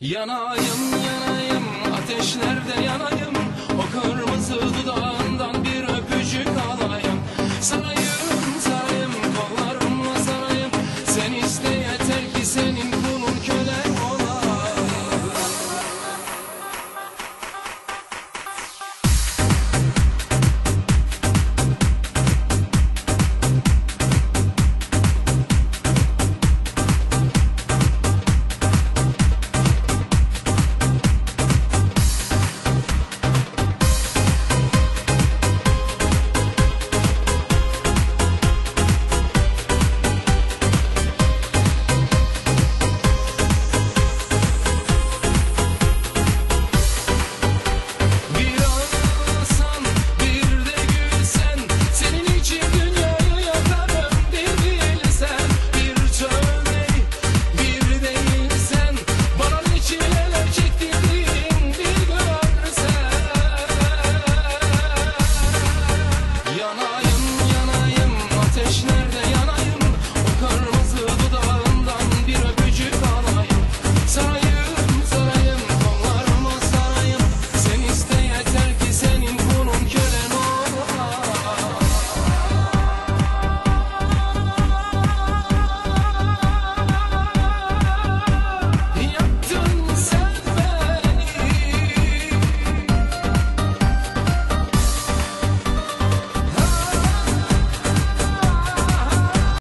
Yanayım yanayım ateşlerde yanayım.